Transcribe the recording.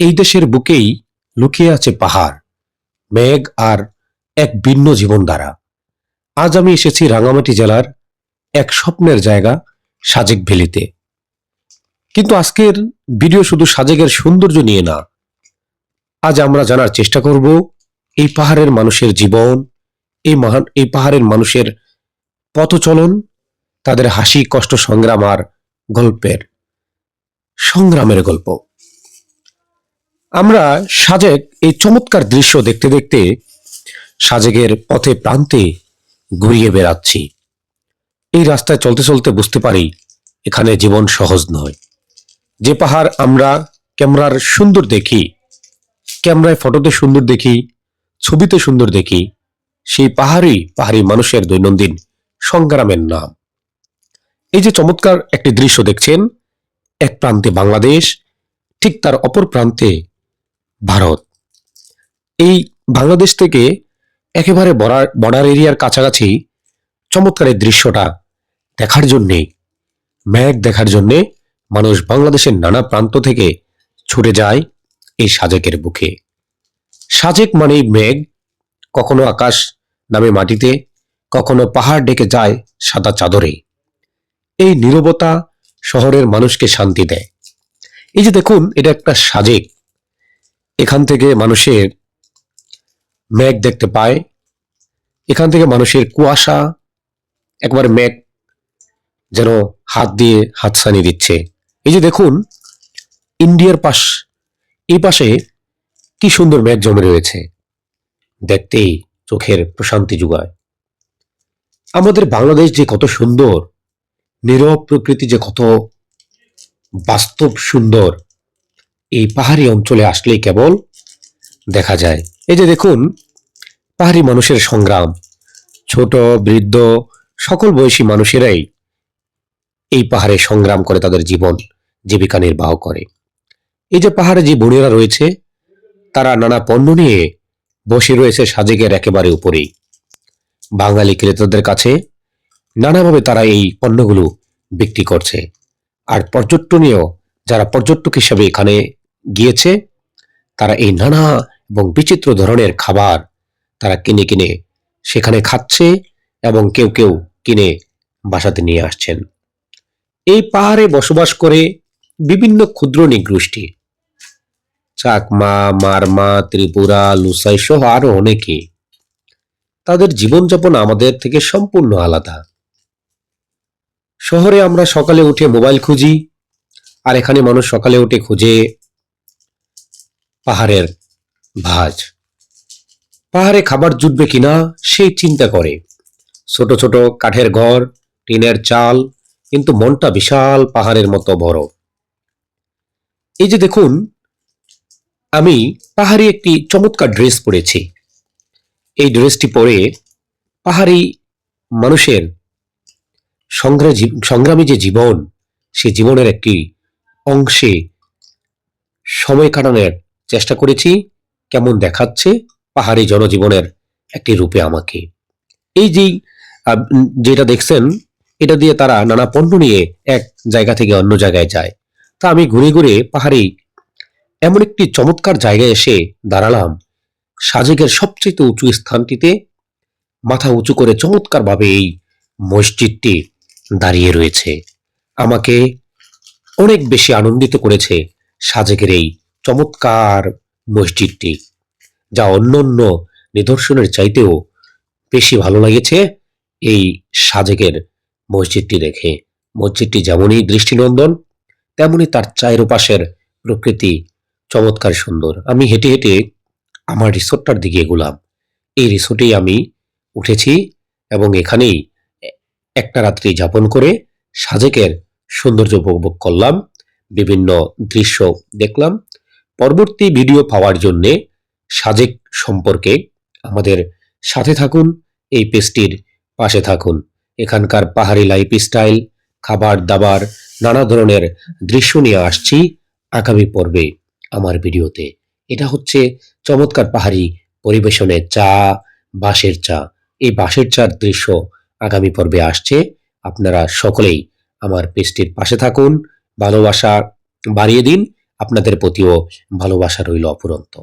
এই দেশের বুকেই লুকিয়ে আছে পাহাড়, মেঘ আর এক ভিন্ন জীবনধারা। আজ আমি এসেছি রাঙামাটি জেলার এক স্বপ্নের জায়গা সাজেক ভ্যালিতে। কিন্তু আজকের ভিডিও শুধু সাজেকের সৌন্দর্য নিয়ে না, আজ আমরা জানার চেষ্টা করব এই পাহাড়ের মানুষের জীবন, এই মহান, এই পাহাড়ের মানুষের পথচলন, তাদের হাসি কষ্ট সংগ্রাম আর গল্পের, সংগ্রামের গল্প। আমরা সাজেক এই চমৎকার দৃশ্য দেখতে দেখতে সাজেকের পথে প্রান্তে ঘুরিয়ে বেড়াচ্ছি। এই রাস্তায় চলতে চলতে বুঝতে পারি এখানে জীবন সহজ নয়। যে পাহাড় আমরা ক্যামেরার সুন্দর দেখি, ক্যামেরায় ফটোতে সুন্দর দেখি, ছবিতে সুন্দর দেখি, সেই পাহাড়ই পাহাড়ি মানুষের দৈনন্দিন সংগ্রামের নাম। এই যে চমৎকার একটি দৃশ্য দেখছেন, এক প্রান্তে বাংলাদেশ, ঠিক তার অপর প্রান্তে ভারত। এই বাংলাদেশ থেকে একেবারে বর্ডার এরিয়ার কাছাকাছি চমৎকার এই দৃশ্যটা দেখার জন্যে, মেঘ দেখার জন্যে মানুষ বাংলাদেশের নানা প্রান্ত থেকে ছুটে যায় এই সাজেকের বুকে। সাজেক মানেই মেঘ, কখনো আকাশ নামে মাটিতে, কখনো পাহাড় ডেকে যায় সাদা চাদরে। এই নীরবতা শহরের মানুষকে শান্তি দেয়। এই যে দেখুন, এটা একটা সাজেক। এখান থেকে মানুষের মেঘ দেখতে পায়। এখান থেকে মানুষের কুয়াশা একবার মেঘ যেন হাত দিয়ে হাতছানি দিচ্ছে। এই যে দেখুন, ইন্ডিয়ার পাশ, এই পাশে কি সুন্দর মেঘ জমে রয়েছে। দেখতেই চোখের প্রশান্তি যোগায়। আমাদের বাংলাদেশ যে কত সুন্দর, নীরব প্রকৃতি যে কত বাস্তব সুন্দর এই পাহাড়ি অঞ্চলে আসলেই কেবল দেখা যায়। এই যে দেখুন, পাহাড়ি মানুষের সংগ্রাম, ছোট, বৃদ্ধ, সকল বয়সী মানুষেরাই এই পাহাড়ে সংগ্রাম করে তাদের জীবন জীবিকা নির্বাহ করে। এই যে পাহাড়ে যে বোনেরা রয়েছে, তারা নানা পণ্য নিয়ে বসে রয়েছে সাজেকের একেবারে উপরেই। বাঙালি ক্রেতাদের কাছে নানাভাবে তারা এই পণ্যগুলো বিক্রি করছে। আর পর্যটনীয়, যারা পর্যটক হিসেবে এখানে গিয়েছে, তারা এই নানা এবং বিচিত্র ধরনের খাবার তারা কিনে কিনে সেখানে খাচ্ছে এবং কেউ কেউ কিনে বাসাতে নিয়ে আসছেন। এই পাহাড়ে বসবাস করে বিভিন্ন ক্ষুদ্র নিগোষ্ঠী চাকমা, মারমা, ত্রিপুরা, লুসাই সহ আরও অনেকে। তাদের জীবনযাপন আমাদের থেকে সম্পূর্ণ আলাদা। শহরে আমরা সকালে উঠে মোবাইল খুঁজি, আর এখানে মানুষ সকালে উঠে খুঁজে পাহাড়ের ভাজ। পাহাড়ে খাবার জুটবে কিনা সেই চিন্তা করে। ছোট ছোট কাঠের ঘর, টিনের চাল, কিন্তু মনটা বিশাল পাহাড়ের মতো বড়। এই যে দেখুন, আমি পাহাড়ি একটি চমৎকার ড্রেস পরেছি। এই ড্রেসটি পরে পাহাড়ি মানুষের সংগ্রামী যে জীবন, সে জীবনের একটি অংশে সময় কাটানোর চেষ্টা করেছি, কেমন দেখাচ্ছে পাহাড়ি জনজীবনের একটি রূপে আমাকে। এই যে যেটা দেখছেন, এটা দিয়ে তারা নানা পণ্য নিয়ে এক জায়গা থেকে অন্য জায়গায় যায়। তা আমি ঘুরে ঘুরে পাহাড়ি এমন একটি চমৎকার জায়গায় এসে দাঁড়ালাম। সাজেকের সবচেয়ে উঁচু স্থানটিতে মাথা উঁচু করে চমৎকারভাবে এই মসজিদটি দাঁড়িয়ে রয়েছে। আমাকে অনেক বেশি আনন্দিত করেছে সাজেকের এই চমৎকার মসজিদটি, যা অন্য অন্য নিদর্শনের চাইতেও বেশি ভালো লেগেছে এই সাজেকের মসজিদটি দেখে। মসজিদটি যেমনই দৃষ্টিনন্দন তেমনি তার চারপাশের প্রকৃতি চমৎকার সুন্দর। আমি হেঁটে হেঁটে আমার রিসোর্টটার দিকে এগুলাম। এই রিসোর্টেই আমি উঠেছি এবং এখানেই একটা রাত্রি যাপন করে সাজেকের সৌন্দর্য উপভোগ করলাম। বিভিন্ন দৃশ্য দেখলাম। পরবর্তী ভিডিও পাওয়ার জন্যে সাজেক সম্পর্কে আমাদের সাথে থাকুন, এই পেজটির পাশে থাকুন। এখানকার পাহাড়ি লাইফ স্টাইল খাবার দাবার, নানা ধরনের দৃশ্য নিয়ে আসছি আগামী পর্বে আমার ভিডিওতে। এটা হচ্ছে চমৎকার পাহাড়ি পরিবেশনের চা, বাঁশের চা। এই বাঁশের চার দৃশ্য আগামী পর্বে আসছে। আপনারা সকলেই আমার পেজটির পাশে থাকুন। ভালোবাসা বাড়িয়ে দিন। আপনাদের প্রতিও ভালোবাসা রইল অপুরন্ত